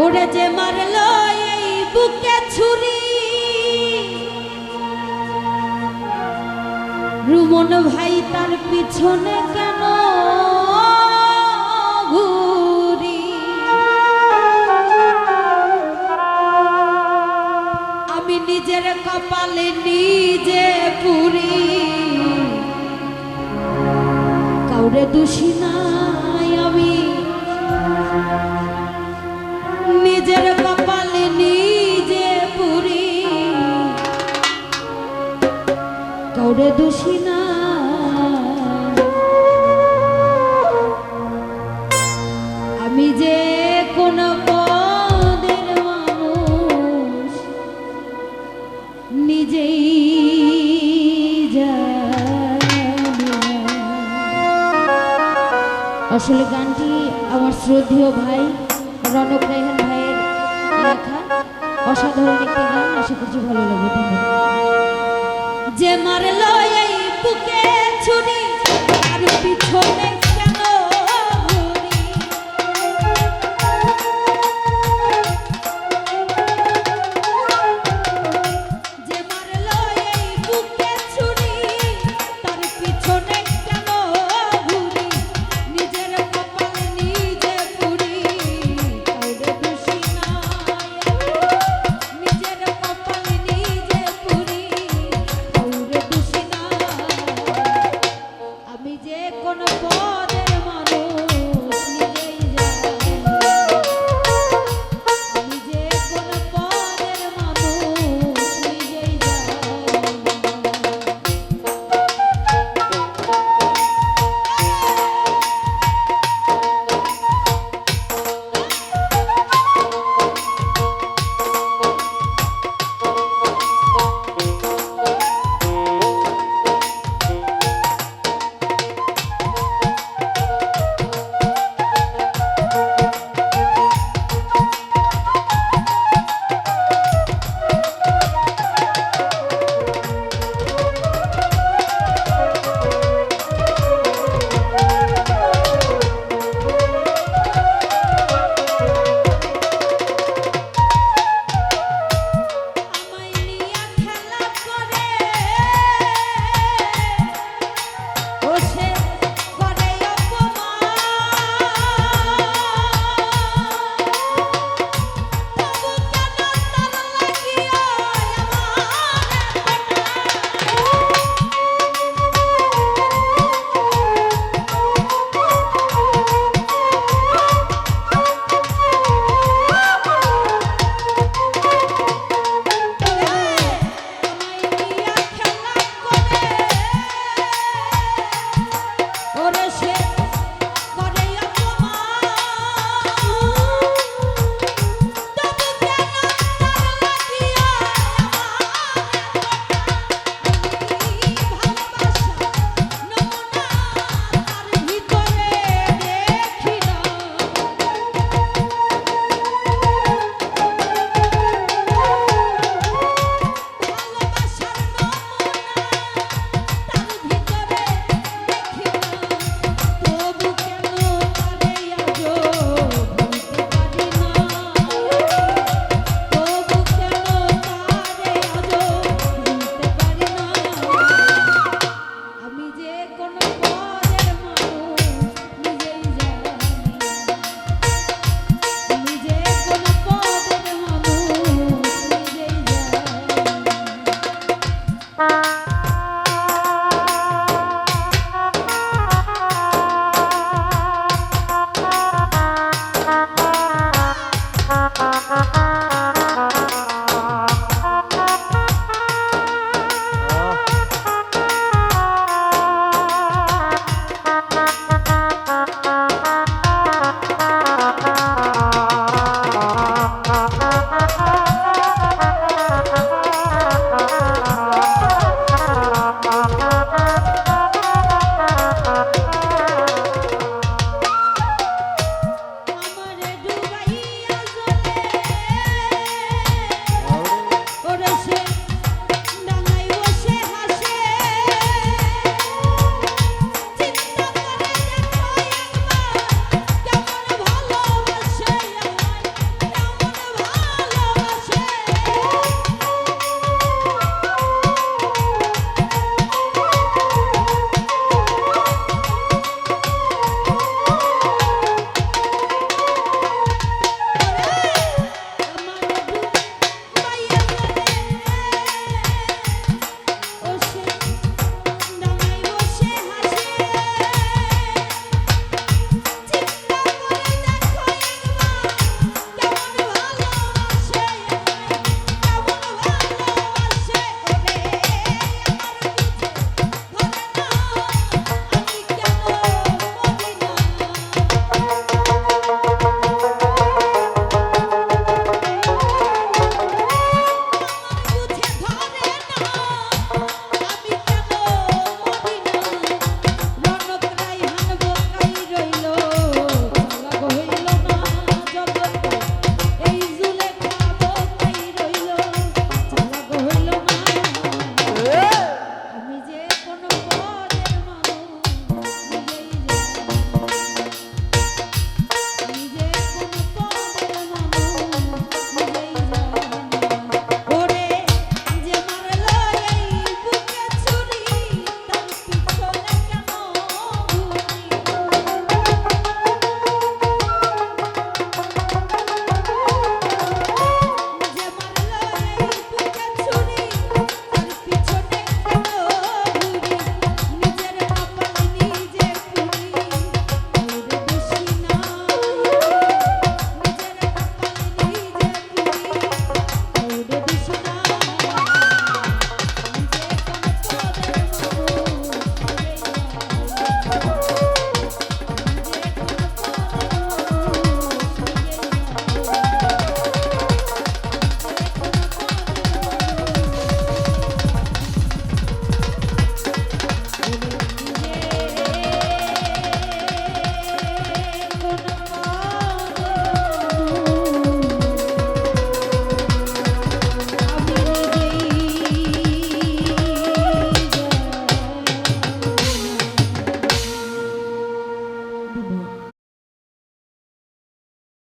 ওরে যে মারলো এই বুকে ছুরি। রুমন ভাই তার পিছনে কেন ঘুরি? আমি নিজের কপালে নিজে পুরি। কাউরে দোষী নাই কাউরে দোষী না। আমি যে কোন পদের মানুষ, নিজেই। আসলে গানটি আমার শ্রদ্ধেয় ভাই, রনক রায়হান ভাইয়ের লেখা। অসাধারণ একটি গান, আশা করছি ভালো লাগবে। ধন্যবাদ। যে মারলো এই বুকে ছুটি